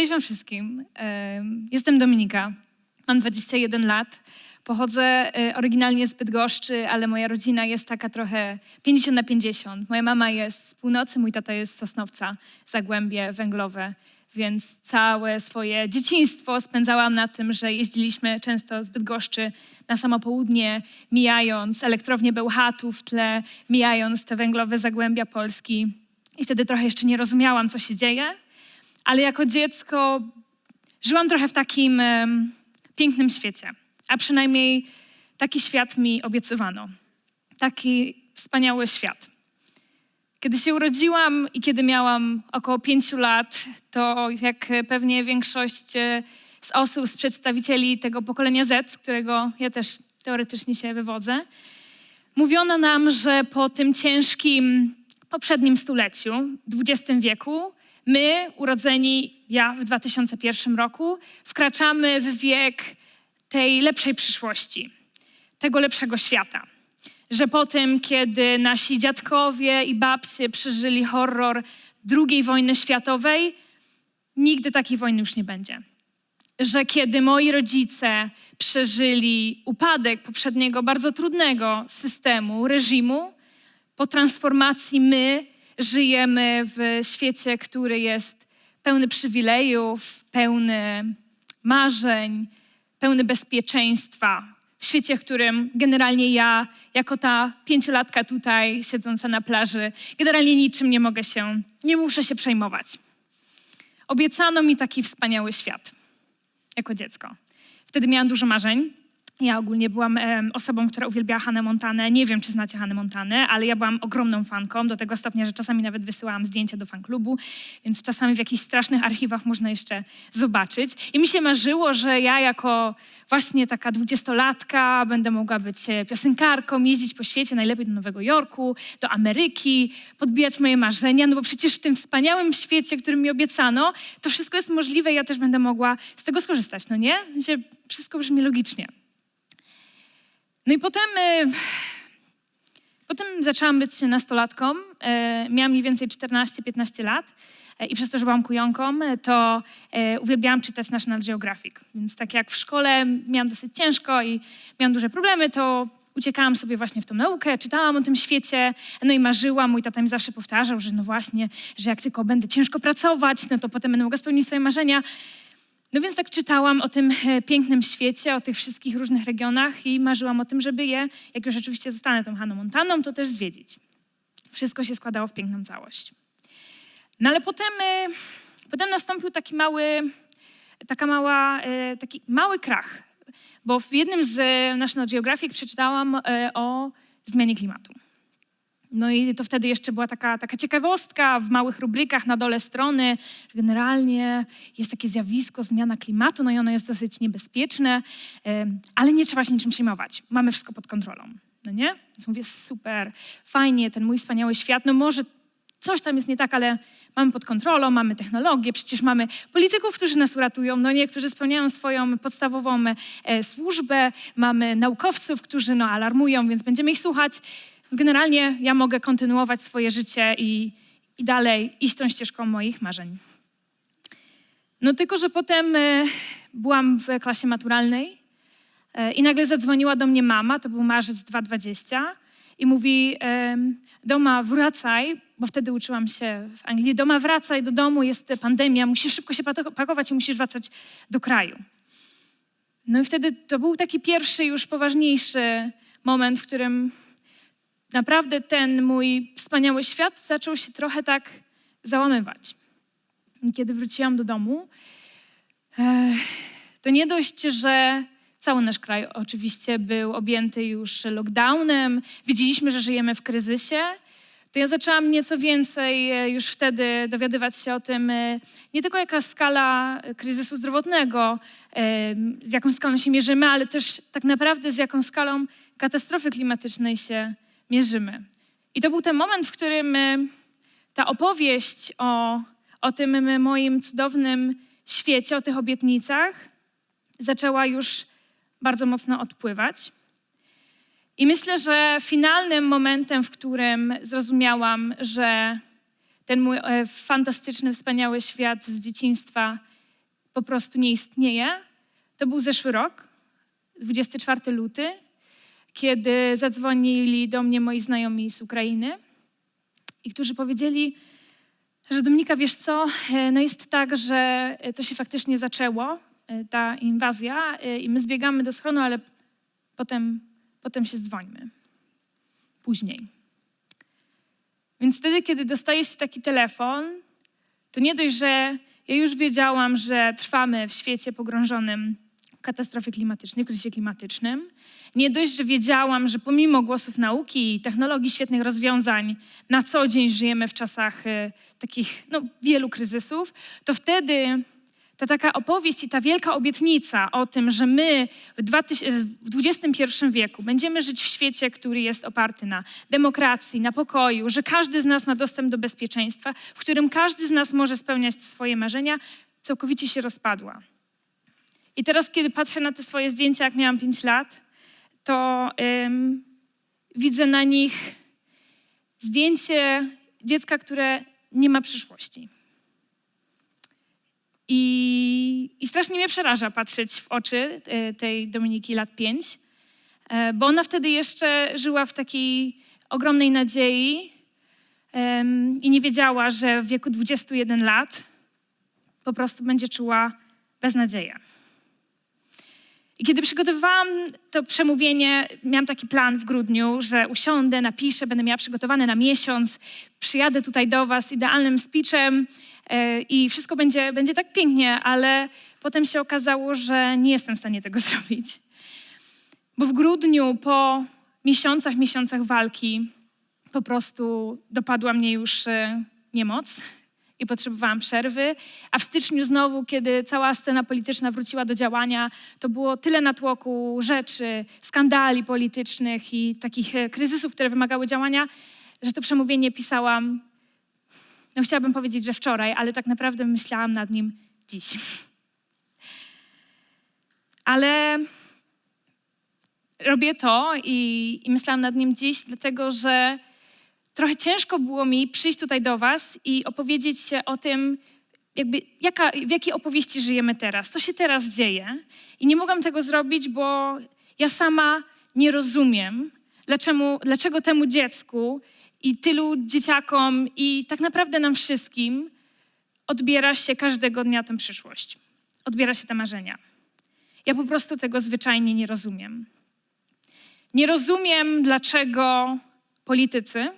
Cześć wam wszystkim. Em, Jestem Dominika. Mam 21 lat. Pochodzę e, oryginalnie z Bydgoszczy, ale moja rodzina jest taka trochę 50 na 50. Moja mama jest z północy, mój tata jest z Sosnowca, Zagłębie Węglowe. Więc całe swoje dzieciństwo spędzałam na tym, że jeździliśmy często z Bydgoszczy na samo południe, mijając elektrownię Bełchatów w tle, mijając te węglowe zagłębia Polski. I wtedy trochę jeszcze nie rozumiałam, co się dzieje, ale jako dziecko żyłam trochę w takim pięknym świecie, a przynajmniej taki świat mi obiecywano. Taki wspaniały świat. Kiedy się urodziłam i kiedy miałam około pięciu lat, to jak pewnie większość e, z osób, z przedstawicieli tego pokolenia Z, z którego ja też teoretycznie się wywodzę, mówiono nam, że po tym ciężkim poprzednim stuleciu, XX wieku, my, urodzeni ja w 2001 roku, wkraczamy w wiek tej lepszej przyszłości, tego lepszego świata. Że po tym, kiedy nasi dziadkowie i babcie przeżyli horror II wojny światowej, nigdy takiej wojny już nie będzie. Że kiedy moi rodzice przeżyli upadek poprzedniego bardzo trudnego systemu, reżimu, po transformacji my żyjemy w świecie, który jest pełny przywilejów, pełny marzeń, pełny bezpieczeństwa. W świecie, w którym generalnie ja, jako ta pięciolatka tutaj siedząca na plaży, generalnie niczym nie mogę się, nie muszę się przejmować. Obiecano mi taki wspaniały świat jako dziecko. Wtedy miałam dużo marzeń. Ja ogólnie byłam osobą, która uwielbiała Hannę Montanę. Nie wiem, czy znacie Hannę Montanę, ale ja byłam ogromną fanką, do tego stopnia, że czasami nawet wysyłałam zdjęcia do fanklubu, więc czasami w jakichś strasznych archiwach można jeszcze zobaczyć. I mi się marzyło, że ja jako właśnie taka dwudziestolatka będę mogła być e, piosenkarką, jeździć po świecie, najlepiej do Nowego Jorku, do Ameryki, podbijać moje marzenia, no bo przecież w tym wspaniałym świecie, którym mi obiecano, to wszystko jest możliwe i ja też będę mogła z tego skorzystać, no nie? Wszystko brzmi logicznie. No i potem, e, potem zaczęłam być nastolatką. E, miałam mniej więcej 14-15 lat. E, I przez to, że byłam kujonką, to uwielbiałam czytać National Geographic. Więc tak jak w szkole miałam dosyć ciężko i miałam duże problemy, to uciekałam sobie właśnie w tą naukę, czytałam o tym świecie, no i marzyłam. Mój tata mi zawsze powtarzał, że no właśnie, że jak tylko będę ciężko pracować, no to potem będę mogła spełnić swoje marzenia. No więc tak czytałam o tym e, pięknym świecie, o tych wszystkich różnych regionach i marzyłam o tym, żeby je, jak już rzeczywiście zostanę tą Haną Montaną, to też zwiedzić. Wszystko się składało w piękną całość. No ale potem, e, potem nastąpił taki mały, taka mała, e, taki mały krach, bo w jednym z National Geographic przeczytałam o zmianie klimatu. No i to wtedy jeszcze była taka, taka ciekawostka w małych rubrykach na dole strony, że generalnie jest takie zjawisko zmiana klimatu, no i ono jest dosyć niebezpieczne, ale nie trzeba się niczym przejmować. Mamy wszystko pod kontrolą, no nie? Więc mówię, super, fajnie, ten mój wspaniały świat, no może coś tam jest nie tak, ale mamy pod kontrolą, mamy technologię, przecież mamy polityków, którzy nas uratują, no nie, którzy spełniają swoją podstawową e, służbę, mamy naukowców, którzy no, alarmują, więc będziemy ich słuchać. Generalnie ja mogę kontynuować swoje życie i, i dalej iść tą ścieżką moich marzeń. No tylko, że potem e, byłam w klasie maturalnej e, i nagle zadzwoniła do mnie mama, to był marzec 2020 i mówi, Doma, wracaj, bo wtedy uczyłam się w Anglii. Doma, wracaj do domu, jest pandemia, musisz szybko się pakować i musisz wracać do kraju. No i wtedy to był taki pierwszy, już poważniejszy moment, w którym naprawdę ten mój wspaniały świat zaczął się trochę tak załamywać. Kiedy wróciłam do domu, e, to nie dość, że cały nasz kraj oczywiście był objęty już lockdownem, wiedzieliśmy, że żyjemy w kryzysie, to ja zaczęłam nieco więcej e, już wtedy dowiadywać się o tym, e, nie tylko jaka skala kryzysu zdrowotnego, z jaką skalą się mierzymy, ale też tak naprawdę z jaką skalą katastrofy klimatycznej się mierzymy. I to był ten moment, w którym e, ta opowieść o, o tym moim cudownym świecie, o tych obietnicach zaczęła już bardzo mocno odpływać. I myślę, że finalnym momentem, w którym zrozumiałam, że ten mój e, fantastyczny, wspaniały świat z dzieciństwa po prostu nie istnieje, to był zeszły rok, 24 luty, kiedy zadzwonili do mnie moi znajomi z Ukrainy i którzy powiedzieli, że Dominika, wiesz co, e, no jest tak, że e, to się faktycznie zaczęło, e, ta inwazja i my zbiegamy do schronu, ale potem, potem się dzwońmy. Później. Więc wtedy, kiedy dostaje się taki telefon, to nie dość, że ja już wiedziałam, że trwamy w świecie pogrążonym katastrofie klimatycznej, kryzysie klimatycznym. Nie dość, że wiedziałam, że pomimo głosów nauki i technologii, świetnych rozwiązań, na co dzień żyjemy w czasach y, takich no, wielu kryzysów, to wtedy ta taka opowieść i ta wielka obietnica o tym, że my w, 2000, w XXI wieku będziemy żyć w świecie, który jest oparty na demokracji, na pokoju, że każdy z nas ma dostęp do bezpieczeństwa, w którym każdy z nas może spełniać swoje marzenia, całkowicie się rozpadła. I teraz, kiedy patrzę na te swoje zdjęcia, jak miałam 5 lat, to ym, widzę na nich zdjęcie dziecka, które nie ma przyszłości. I, I, strasznie mnie przeraża patrzeć w oczy y, tej Dominiki lat 5, bo ona wtedy jeszcze żyła w takiej ogromnej nadziei i nie wiedziała, że w wieku 21 lat po prostu będzie czuła beznadzieję. I kiedy przygotowywałam to przemówienie, miałam taki plan w grudniu, że usiądę, napiszę, będę miała przygotowane na miesiąc, przyjadę tutaj do Was idealnym speechem yy, i wszystko będzie, będzie tak pięknie, ale potem się okazało, że nie jestem w stanie tego zrobić. Bo w grudniu, po miesiącach, miesiącach walki, po prostu dopadła mnie już yy, niemoc i potrzebowałam przerwy. A w styczniu znowu, kiedy cała scena polityczna wróciła do działania, to było tyle natłoku rzeczy, skandali politycznych i takich e, kryzysów, które wymagały działania, że to przemówienie pisałam, no chciałabym powiedzieć, że wczoraj, ale tak naprawdę myślałam nad nim dziś. Ale robię to i, i myślałam nad nim dziś, dlatego że trochę ciężko było mi przyjść tutaj do Was i opowiedzieć się o tym, jakby jaka, w jakiej opowieści żyjemy teraz, co się teraz dzieje. I nie mogłam tego zrobić, bo ja sama nie rozumiem, dlaczego, dlaczego temu dziecku i tylu dzieciakom i tak naprawdę nam wszystkim odbiera się każdego dnia tę przyszłość. Odbiera się te marzenia. Ja po prostu tego zwyczajnie nie rozumiem. Nie rozumiem, dlaczego politycy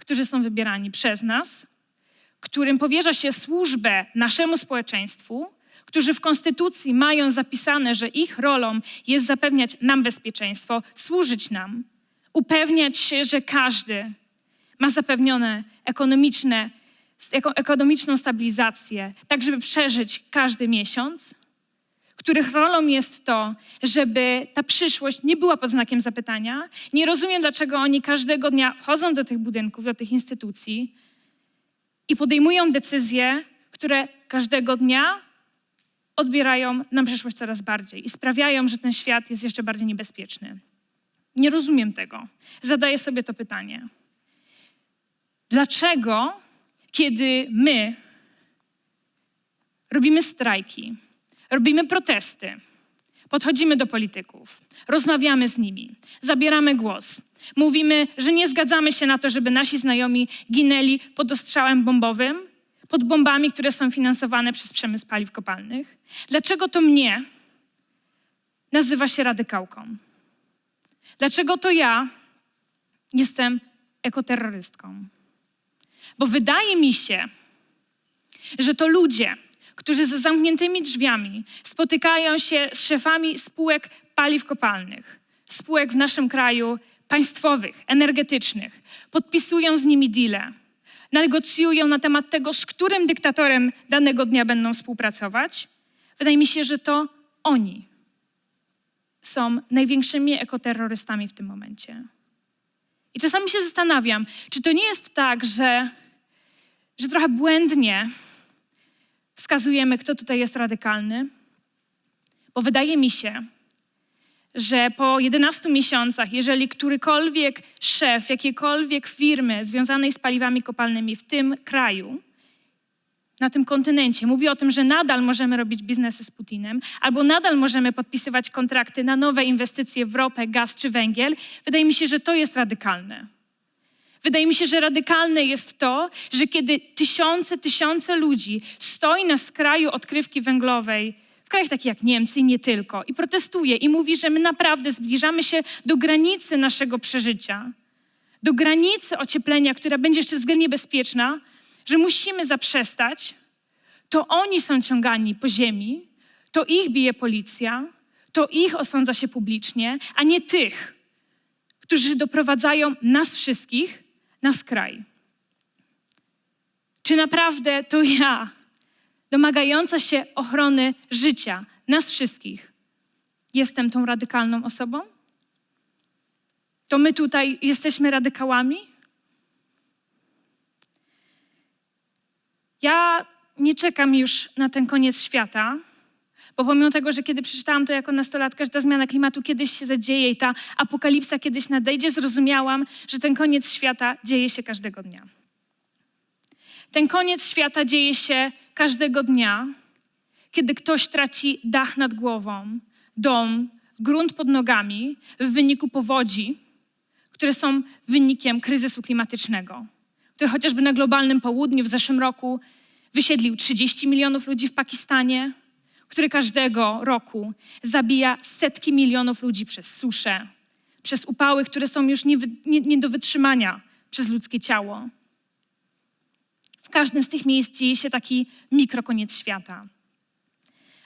którzy są wybierani przez nas, którym powierza się służbę naszemu społeczeństwu, którzy w Konstytucji mają zapisane, że ich rolą jest zapewniać nam bezpieczeństwo, służyć nam, upewniać się, że każdy ma zapewnione ekonomiczne, ekonomiczną stabilizację, tak żeby przeżyć każdy miesiąc, których rolą jest to, żeby ta przyszłość nie była pod znakiem zapytania. Nie rozumiem, dlaczego oni każdego dnia wchodzą do tych budynków, do tych instytucji i podejmują decyzje, które każdego dnia odbierają nam przyszłość coraz bardziej i sprawiają, że ten świat jest jeszcze bardziej niebezpieczny. Nie rozumiem tego. Zadaję sobie to pytanie. Dlaczego, kiedy my robimy strajki, robimy protesty, podchodzimy do polityków, rozmawiamy z nimi, zabieramy głos. Mówimy, że nie zgadzamy się na to, żeby nasi znajomi ginęli pod ostrzałem bombowym, pod bombami, które są finansowane przez przemysł paliw kopalnych. Dlaczego to mnie nazywa się radykałką? Dlaczego to ja jestem ekoterrorystką? Bo wydaje mi się, że to ludzie, którzy za zamkniętymi drzwiami spotykają się z szefami spółek paliw kopalnych, spółek w naszym kraju państwowych, energetycznych, podpisują z nimi deale, negocjują na temat tego, z którym dyktatorem danego dnia będą współpracować. Wydaje mi się, że to oni są największymi ekoterrorystami w tym momencie. I czasami się zastanawiam, czy to nie jest tak, że, że trochę błędnie wskazujemy, kto tutaj jest radykalny, bo wydaje mi się, że po 11 miesiącach, jeżeli którykolwiek szef jakiejkolwiek firmy związanej z paliwami kopalnymi w tym kraju na tym kontynencie mówi o tym, że nadal możemy robić biznesy z Putinem, albo nadal możemy podpisywać kontrakty na nowe inwestycje w ropę, gaz czy węgiel, wydaje mi się, że to jest radykalne. Wydaje mi się, że radykalne jest to, że kiedy tysiące, tysiące ludzi stoi na skraju odkrywki węglowej, w krajach takich jak Niemcy i nie tylko, i protestuje i mówi, że my naprawdę zbliżamy się do granicy naszego przeżycia, do granicy ocieplenia, która będzie jeszcze względnie bezpieczna, że musimy zaprzestać, to oni są ciągani po ziemi, to ich bije policja, to ich osądza się publicznie, a nie tych, którzy doprowadzają nas wszystkich na skraj. Czy naprawdę to ja, domagająca się ochrony życia nas wszystkich, jestem tą radykalną osobą? To my tutaj jesteśmy radykałami? Ja nie czekam już na ten koniec świata, bo pomimo tego, że kiedy przeczytałam to jako nastolatka, że ta zmiana klimatu kiedyś się zadzieje i ta apokalipsa kiedyś nadejdzie, zrozumiałam, że ten koniec świata dzieje się każdego dnia. Ten koniec świata dzieje się każdego dnia, kiedy ktoś traci dach nad głową, dom, grunt pod nogami w wyniku powodzi, które są wynikiem kryzysu klimatycznego, który chociażby na globalnym południu w zeszłym roku wysiedlił 30 milionów ludzi w Pakistanie, który każdego roku zabija setki milionów ludzi przez suszę, przez upały, które są już nie, nie, nie do wytrzymania przez ludzkie ciało. W każdym z tych miejsc dzieje się taki mikrokoniec świata.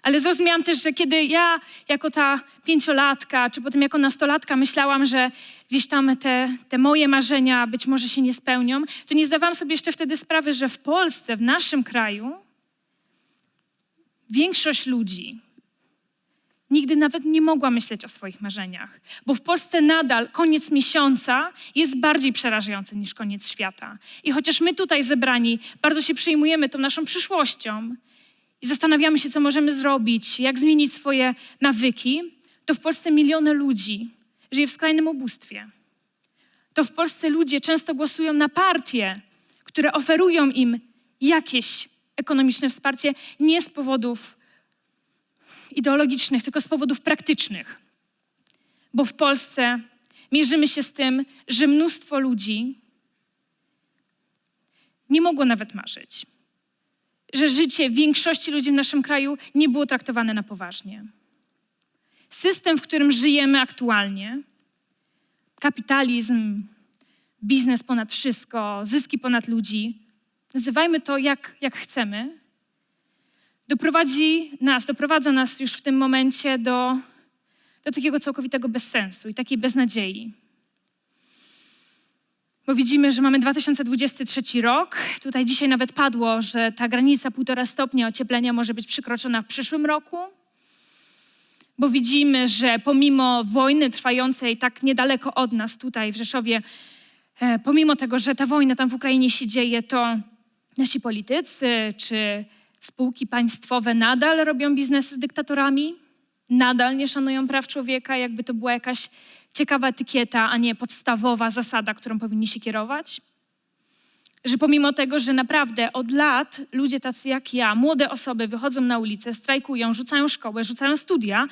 Ale zrozumiałam też, że kiedy ja jako ta pięciolatka, czy potem jako nastolatka myślałam, że gdzieś tam te, te moje marzenia być może się nie spełnią, to nie zdawałam sobie jeszcze wtedy sprawy, że w Polsce, w naszym kraju, większość ludzi nigdy nawet nie mogła myśleć o swoich marzeniach, bo w Polsce nadal koniec miesiąca jest bardziej przerażający niż koniec świata. I chociaż my tutaj zebrani bardzo się przejmujemy tą naszą przyszłością i zastanawiamy się, co możemy zrobić, jak zmienić swoje nawyki, to w Polsce miliony ludzi żyje w skrajnym ubóstwie. To w Polsce ludzie często głosują na partie, które oferują im jakieś ekonomiczne wsparcie nie z powodów ideologicznych, tylko z powodów praktycznych. Bo w Polsce mierzymy się z tym, że mnóstwo ludzi nie mogło nawet marzyć, że życie większości ludzi w naszym kraju nie było traktowane na poważnie. System, w którym żyjemy aktualnie, kapitalizm, biznes ponad wszystko, zyski ponad ludzi, nazywajmy to jak, jak chcemy, doprowadzi nas, doprowadza nas już w tym momencie do, do takiego całkowitego bezsensu i takiej beznadziei. Bo widzimy, że mamy 2023 rok. Tutaj dzisiaj nawet padło, że ta granica półtora stopnia ocieplenia może być przekroczona w przyszłym roku. Bo widzimy, że pomimo wojny trwającej tak niedaleko od nas, tutaj w Rzeszowie, e, pomimo tego, że ta wojna tam w Ukrainie się dzieje, to nasi politycy czy spółki państwowe nadal robią biznesy z dyktatorami, nadal nie szanują praw człowieka, jakby to była jakaś ciekawa etykieta, a nie podstawowa zasada, którą powinni się kierować. Że pomimo tego, że naprawdę od lat ludzie tacy jak ja, młode osoby wychodzą na ulicę, strajkują, rzucają szkołę, rzucają studia,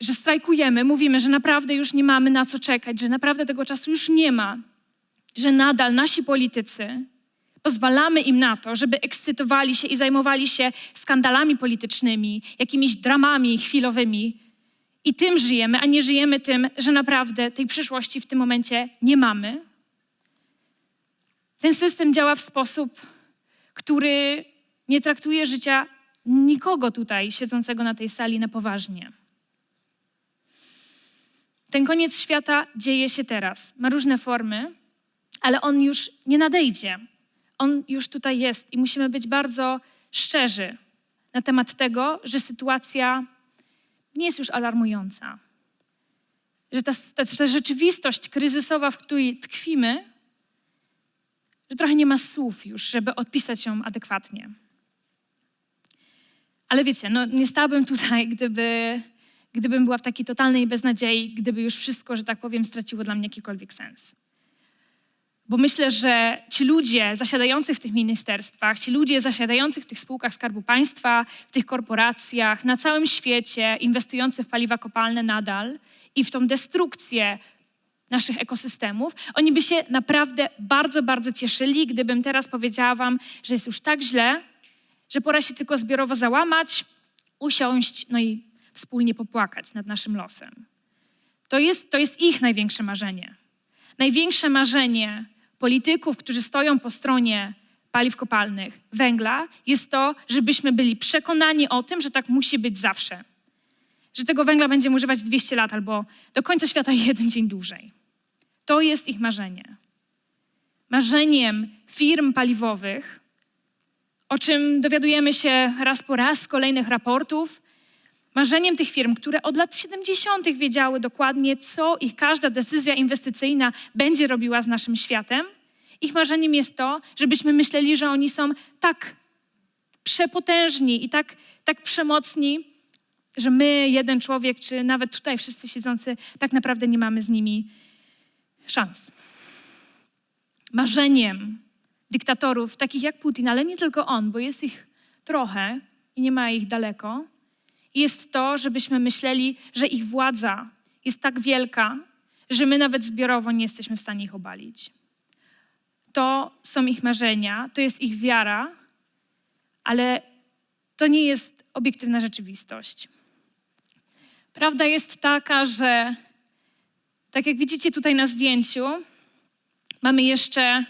że strajkujemy, mówimy, że naprawdę już nie mamy na co czekać, że naprawdę tego czasu już nie ma, że nadal nasi politycy Pozwalamy im na to, żeby ekscytowali się i zajmowali się skandalami politycznymi, jakimiś dramami chwilowymi. I tym żyjemy, a nie żyjemy tym, że naprawdę tej przyszłości w tym momencie nie mamy. Ten system działa w sposób, który nie traktuje życia nikogo tutaj siedzącego na tej sali na poważnie. Ten koniec świata dzieje się teraz. Ma różne formy, ale on już nie nadejdzie. On już tutaj jest i musimy być bardzo szczerzy na temat tego, że sytuacja nie jest już alarmująca. Że ta, ta, ta rzeczywistość kryzysowa, w której tkwimy, że trochę nie ma słów już, żeby odpisać ją adekwatnie. Ale wiecie, no nie stałabym tutaj, gdyby, gdybym była w takiej totalnej beznadziei, gdyby już wszystko, że tak powiem, straciło dla mnie jakikolwiek sens. Bo myślę, że ci ludzie zasiadający w tych ministerstwach, ci ludzie zasiadający w tych spółkach Skarbu Państwa, w tych korporacjach, na całym świecie, inwestujący w paliwa kopalne nadal i w tą destrukcję naszych ekosystemów, oni by się naprawdę bardzo, bardzo cieszyli, gdybym teraz powiedziała Wam, że jest już tak źle, że pora się tylko zbiorowo załamać, usiąść, no i wspólnie popłakać nad naszym losem. To jest, to jest ich największe marzenie. Największe marzenie polityków, którzy stoją po stronie paliw kopalnych, węgla, jest to, żebyśmy byli przekonani o tym, że tak musi być zawsze. Że tego węgla będziemy używać 200 lat albo do końca świata jeden dzień dłużej. To jest ich marzenie. Marzeniem firm paliwowych, o czym dowiadujemy się raz po raz z kolejnych raportów, marzeniem tych firm, które od lat 70. wiedziały dokładnie, co ich każda decyzja inwestycyjna będzie robiła z naszym światem, ich marzeniem jest to, żebyśmy myśleli, że oni są tak przepotężni i tak, tak przemocni, że my, jeden człowiek, czy nawet tutaj wszyscy siedzący, tak naprawdę nie mamy z nimi szans. Marzeniem dyktatorów, takich jak Putin, ale nie tylko on, bo jest ich trochę i nie ma ich daleko, jest to, żebyśmy myśleli, że ich władza jest tak wielka, że my nawet zbiorowo nie jesteśmy w stanie ich obalić. To są ich marzenia, to jest ich wiara, ale to nie jest obiektywna rzeczywistość. Prawda jest taka, że tak jak widzicie tutaj na zdjęciu, mamy jeszcze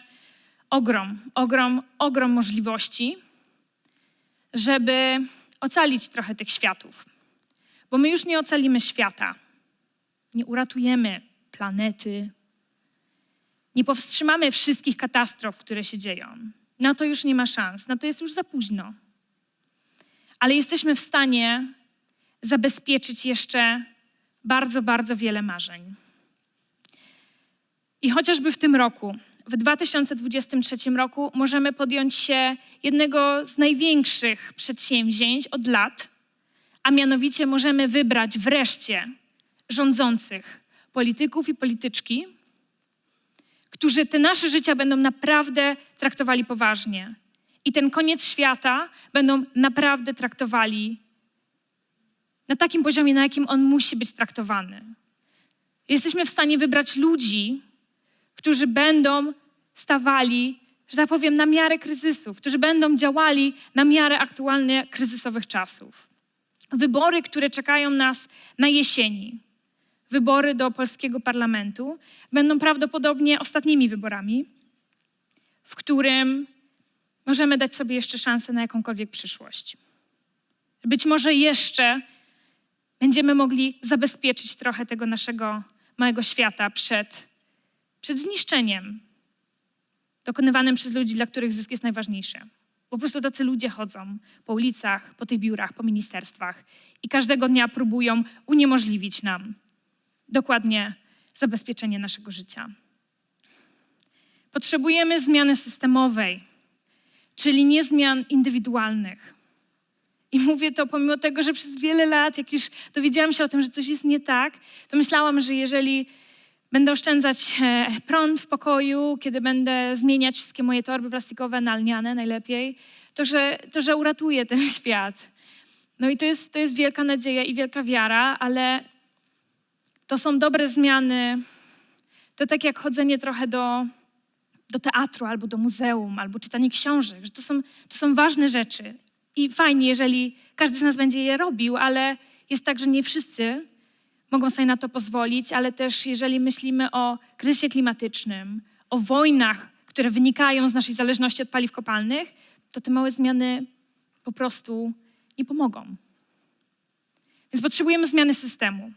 ogrom, ogrom, ogrom możliwości, żeby ocalić trochę tych światów. Bo my już nie ocalimy świata, nie uratujemy planety, nie powstrzymamy wszystkich katastrof, które się dzieją. Na to już nie ma szans, na to jest już za późno. Ale jesteśmy w stanie zabezpieczyć jeszcze bardzo, bardzo wiele marzeń. I chociażby w tym roku, w 2023 roku, możemy podjąć się jednego z największych przedsięwzięć od lat, a mianowicie możemy wybrać wreszcie rządzących polityków i polityczki, którzy te nasze życia będą naprawdę traktowali poważnie. I ten koniec świata będą naprawdę traktowali na takim poziomie, na jakim on musi być traktowany. Jesteśmy w stanie wybrać ludzi, którzy będą stawali, że tak powiem, na miarę kryzysów, którzy będą działali na miarę aktualnie kryzysowych czasów. Wybory, które czekają nas na jesieni, wybory do polskiego parlamentu, będą prawdopodobnie ostatnimi wyborami, w którym możemy dać sobie jeszcze szansę na jakąkolwiek przyszłość. Być może jeszcze będziemy mogli zabezpieczyć trochę tego naszego małego świata przed przed zniszczeniem dokonywanym przez ludzi, dla których zysk jest najważniejszy. Po prostu tacy ludzie chodzą po ulicach, po tych biurach, po ministerstwach i każdego dnia próbują uniemożliwić nam dokładnie zabezpieczenie naszego życia. Potrzebujemy zmiany systemowej, czyli nie zmian indywidualnych. I mówię to pomimo tego, że przez wiele lat, jak już dowiedziałam się o tym, że coś jest nie tak, to myślałam, że jeżeli Będę oszczędzać e, prąd w pokoju, kiedy będę zmieniać wszystkie moje torby plastikowe na lniane najlepiej, to że, to, że uratuję ten świat. No i to jest, to jest wielka nadzieja i wielka wiara, ale to są dobre zmiany. To tak jak chodzenie trochę do, do teatru albo do muzeum, albo czytanie książek, że to są, to są ważne rzeczy. I fajnie, jeżeli każdy z nas będzie je robił, ale jest tak, że nie wszyscy mogą sobie na to pozwolić, ale też jeżeli myślimy o kryzysie klimatycznym, o wojnach, które wynikają z naszej zależności od paliw kopalnych, to te małe zmiany po prostu nie pomogą. Więc potrzebujemy zmiany systemu.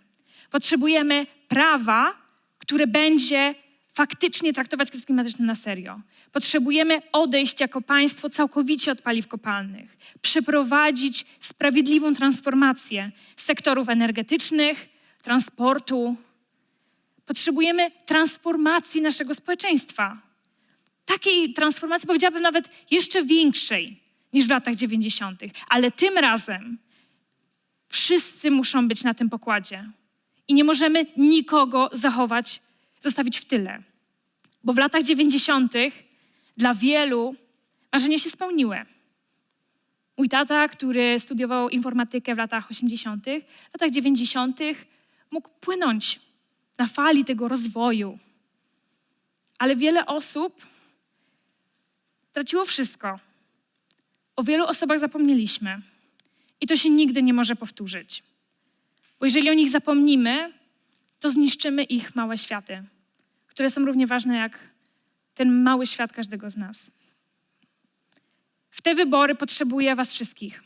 Potrzebujemy prawa, które będzie faktycznie traktować kryzys klimatyczny na serio. Potrzebujemy odejść jako państwo całkowicie od paliw kopalnych, przeprowadzić sprawiedliwą transformację sektorów energetycznych, transportu. Potrzebujemy transformacji naszego społeczeństwa. Takiej transformacji, powiedziałabym nawet jeszcze większej niż w latach 90., ale tym razem wszyscy muszą być na tym pokładzie i nie możemy nikogo zachować, zostawić w tyle. Bo w latach 90. dla wielu marzenia się spełniły. Mój tata, który studiował informatykę w latach 80., w latach 90. mógł płynąć na fali tego rozwoju. Ale wiele osób traciło wszystko. O wielu osobach zapomnieliśmy. I to się nigdy nie może powtórzyć. Bo jeżeli o nich zapomnimy, to zniszczymy ich małe światy, które są równie ważne jak ten mały świat każdego z nas. W te wybory potrzebuję Was wszystkich.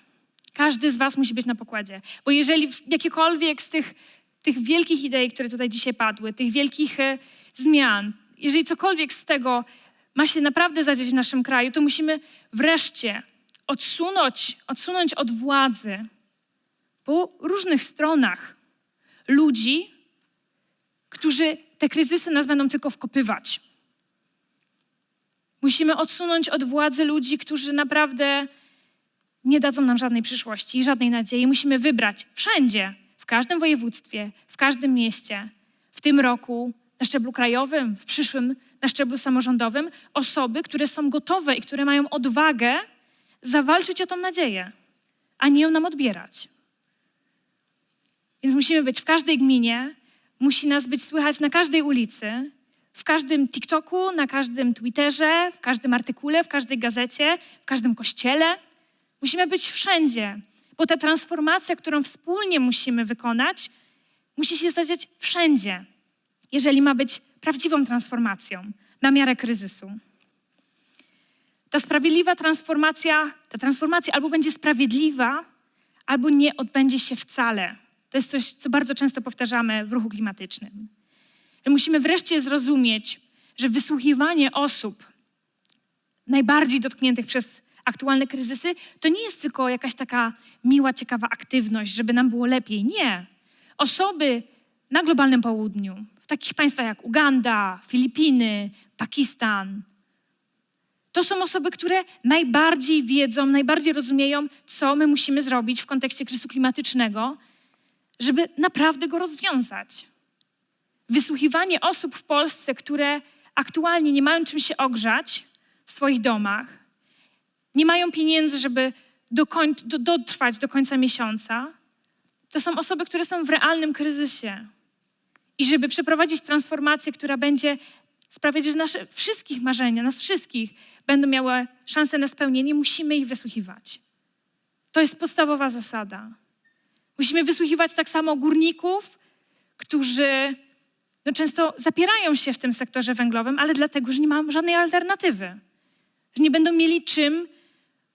Każdy z Was musi być na pokładzie. Bo jeżeli jakiekolwiek z tych, tych wielkich idei, które tutaj dzisiaj padły, tych wielkich e, zmian, jeżeli cokolwiek z tego ma się naprawdę zadzieć w naszym kraju, to musimy wreszcie odsunąć, odsunąć od władzy po różnych stronach ludzi, którzy te kryzysy nas będą tylko wkopywać. Musimy odsunąć od władzy ludzi, którzy naprawdę nie dadzą nam żadnej przyszłości i żadnej nadziei. Musimy wybrać wszędzie, każdym województwie, w każdym mieście, w tym roku, na szczeblu krajowym, w przyszłym, na szczeblu samorządowym, osoby, które są gotowe i które mają odwagę zawalczyć o tą nadzieję, a nie ją nam odbierać. Więc musimy być w każdej gminie, musi nas być słychać na każdej ulicy, w każdym TikToku, na każdym Twitterze, w każdym artykule, w każdej gazecie, w każdym kościele. Musimy być wszędzie, bo ta transformacja, którą wspólnie musimy wykonać, musi się zadziać wszędzie, jeżeli ma być prawdziwą transformacją na miarę kryzysu. Ta sprawiedliwa transformacja, ta transformacja albo będzie sprawiedliwa, albo nie odbędzie się wcale. To jest coś, co bardzo często powtarzamy w ruchu klimatycznym. Musimy wreszcie zrozumieć, że wysłuchiwanie osób najbardziej dotkniętych przez aktualne kryzysy to nie jest tylko jakaś taka miła, ciekawa aktywność, żeby nam było lepiej. Nie. Osoby na globalnym południu, w takich państwach jak Uganda, Filipiny, Pakistan, to są osoby, które najbardziej wiedzą, najbardziej rozumieją, co my musimy zrobić w kontekście kryzysu klimatycznego, żeby naprawdę go rozwiązać. Wysłuchiwanie osób w Polsce, które aktualnie nie mają czym się ogrzać w swoich domach, nie mają pieniędzy, żeby dokoń- do, dotrwać do końca miesiąca, to są osoby, które są w realnym kryzysie. I żeby przeprowadzić transformację, która będzie sprawiać, że nasze wszystkich marzenia, nas wszystkich będą miały szansę na spełnienie, musimy ich wysłuchiwać. To jest podstawowa zasada. Musimy wysłuchiwać tak samo górników, którzy no często zapierają się w tym sektorze węglowym, ale dlatego, że nie mają żadnej alternatywy. Że nie będą mieli czym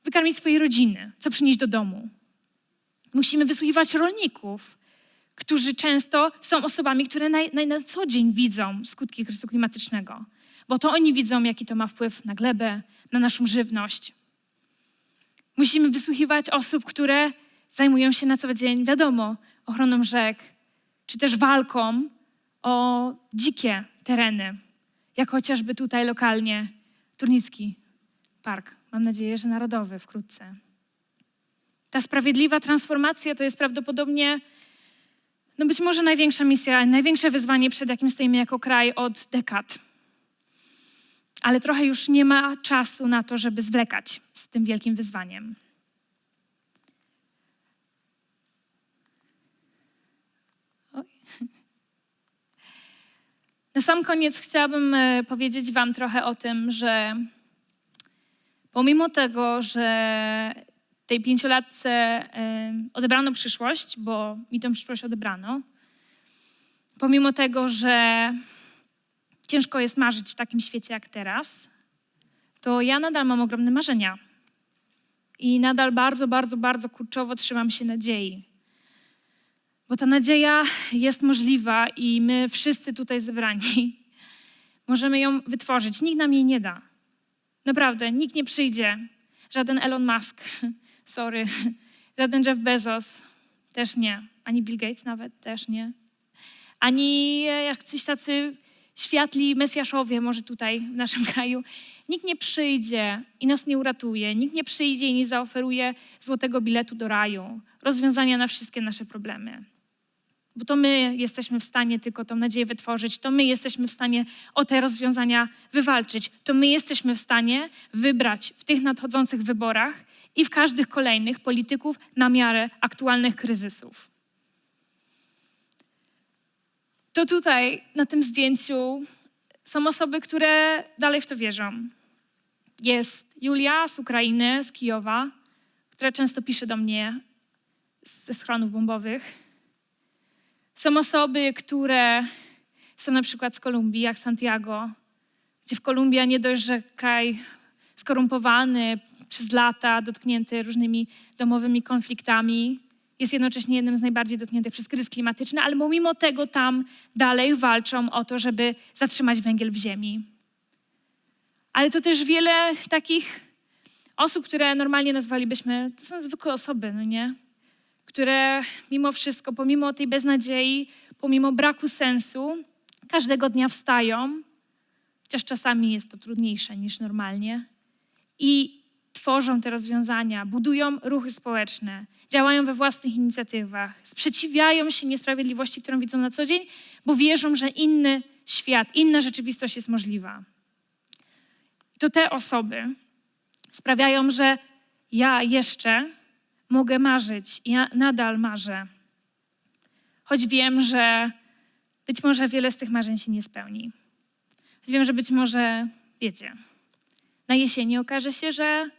wykarmić swojej rodziny, co przynieść do domu. Musimy wysłuchiwać rolników, którzy często są osobami, które na, na, na co dzień widzą skutki kryzysu klimatycznego, bo to oni widzą, jaki to ma wpływ na glebę, na naszą żywność. Musimy wysłuchiwać osób, które zajmują się na co dzień, wiadomo, ochroną rzek, czy też walką o dzikie tereny, jak chociażby tutaj lokalnie Turnicki Park. Mam nadzieję, że narodowy wkrótce. Ta sprawiedliwa transformacja to jest prawdopodobnie, no być może największa misja, największe wyzwanie, przed jakim stoimy jako kraj od dekad. Ale trochę już nie ma czasu na to, żeby zwlekać z tym wielkim wyzwaniem. Na sam koniec chciałabym e, powiedzieć Wam trochę o tym, że pomimo tego, że tej pięciolatce odebrano przyszłość, bo mi tę przyszłość odebrano, pomimo tego, że ciężko jest marzyć w takim świecie jak teraz, to ja nadal mam ogromne marzenia. I nadal bardzo, bardzo, bardzo kurczowo trzymam się nadziei. Bo ta nadzieja jest możliwa i my wszyscy tutaj zebrani możemy ją wytworzyć. Nikt nam jej nie da. Naprawdę, nikt nie przyjdzie. Żaden Elon Musk, sorry, żaden Jeff Bezos, też nie. Ani Bill Gates nawet, też nie. Ani jacyś tacy światli Mesjaszowie może tutaj w naszym kraju. Nikt nie przyjdzie i nas nie uratuje. Nikt nie przyjdzie i nie zaoferuje złotego biletu do raju, rozwiązania na wszystkie nasze problemy. Bo to my jesteśmy w stanie tylko tą nadzieję wytworzyć, to my jesteśmy w stanie o te rozwiązania wywalczyć, to my jesteśmy w stanie wybrać w tych nadchodzących wyborach i w każdych kolejnych polityków na miarę aktualnych kryzysów. To tutaj na tym zdjęciu są osoby, które dalej w to wierzą. Jest Julia z Ukrainy, z Kijowa, która często pisze do mnie ze schronów bombowych. Są osoby, które są na przykład z Kolumbii, jak Santiago, gdzie w Kolumbii nie dość, że kraj skorumpowany przez lata, dotknięty różnymi domowymi konfliktami, jest jednocześnie jednym z najbardziej dotkniętych przez kryzys klimatyczny, ale mimo tego tam dalej walczą o to, żeby zatrzymać węgiel w ziemi. Ale to też wiele takich osób, które normalnie nazwalibyśmy, to są zwykłe osoby, no nie? Które mimo wszystko, pomimo tej beznadziei, pomimo braku sensu, każdego dnia wstają, chociaż czasami jest to trudniejsze niż normalnie, i tworzą te rozwiązania, budują ruchy społeczne, działają we własnych inicjatywach, sprzeciwiają się niesprawiedliwości, którą widzą na co dzień, bo wierzą, że inny świat, inna rzeczywistość jest możliwa. To te osoby sprawiają, że ja jeszcze mogę marzyć, ja nadal marzę. Choć wiem, że być może wiele z tych marzeń się nie spełni. Choć wiem, że być może, wiecie, na jesieni okaże się, że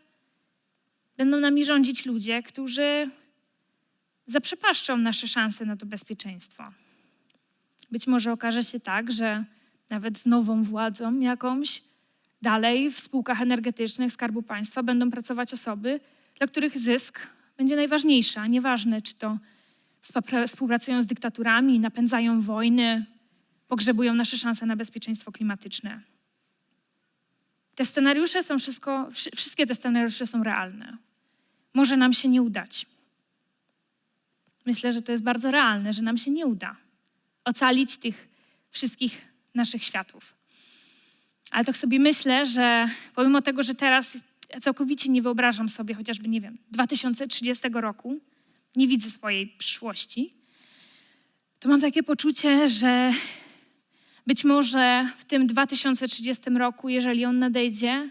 będą nami rządzić ludzie, którzy zaprzepaszczą nasze szanse na to bezpieczeństwo. Być może okaże się tak, że nawet z nową władzą jakąś dalej w spółkach energetycznych Skarbu Państwa będą pracować osoby, dla których zysk będzie najważniejszy, a nieważne, czy to współpracują z dyktaturami, napędzają wojny, pogrzebują nasze szanse na bezpieczeństwo klimatyczne. Te scenariusze są wszystko, wszystkie te scenariusze są realne. Może nam się nie udać. Myślę, że to jest bardzo realne, że nam się nie uda ocalić tych wszystkich naszych światów. Ale tak sobie myślę, że pomimo tego, że teraz ja całkowicie nie wyobrażam sobie chociażby, nie wiem, 2030 roku, nie widzę swojej przyszłości, to mam takie poczucie, że być może w tym 2030 roku, jeżeli on nadejdzie,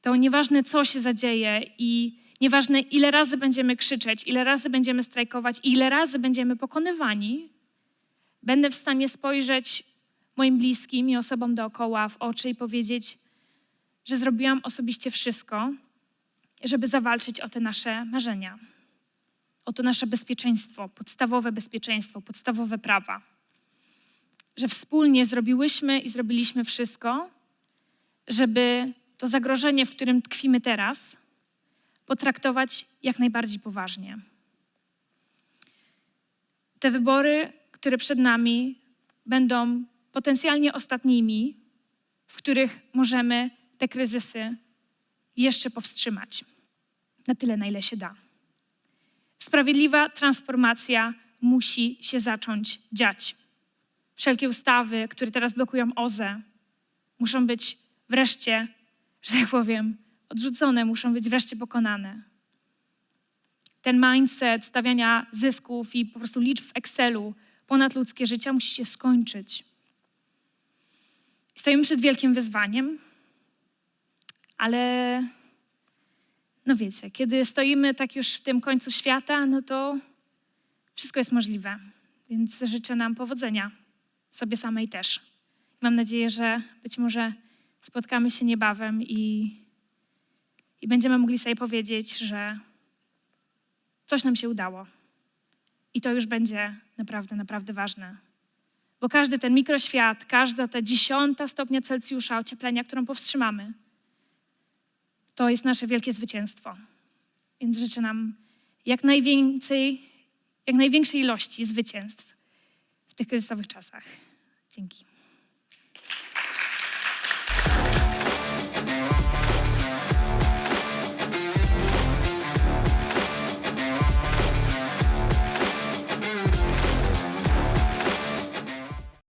to nieważne co się zadzieje i nieważne ile razy będziemy krzyczeć, ile razy będziemy strajkować, ile razy będziemy pokonywani, będę w stanie spojrzeć moim bliskim i osobom dookoła w oczy i powiedzieć, że zrobiłam osobiście wszystko, żeby zawalczyć o te nasze marzenia, o to nasze bezpieczeństwo, podstawowe bezpieczeństwo, podstawowe prawa. Że wspólnie zrobiłyśmy i zrobiliśmy wszystko, żeby to zagrożenie, w którym tkwimy teraz, potraktować jak najbardziej poważnie. Te wybory, które przed nami, będą potencjalnie ostatnimi, w których możemy te kryzysy jeszcze powstrzymać. Na tyle, na ile się da. Sprawiedliwa transformacja musi się zacząć dziać. Wszelkie ustawy, które teraz blokują OZE, muszą być wreszcie, że tak powiem, odrzucone, muszą być wreszcie pokonane. Ten mindset stawiania zysków i po prostu liczb w Excelu ponad ludzkie życia musi się skończyć. Stoimy przed wielkim wyzwaniem, ale no wiecie, kiedy stoimy tak już w tym końcu świata, no to wszystko jest możliwe. Więc życzę nam powodzenia, sobie samej też. Mam nadzieję, że być może spotkamy się niebawem i, i będziemy mogli sobie powiedzieć, że coś nam się udało. I to już będzie naprawdę, naprawdę ważne. Bo każdy ten mikroświat, każda ta dziesiąta stopnia Celsjusza ocieplenia, którą powstrzymamy, to jest nasze wielkie zwycięstwo. Więc życzę nam jak najwięcej, jak największej ilości zwycięstw w tych kryzysowych czasach. Dzięki.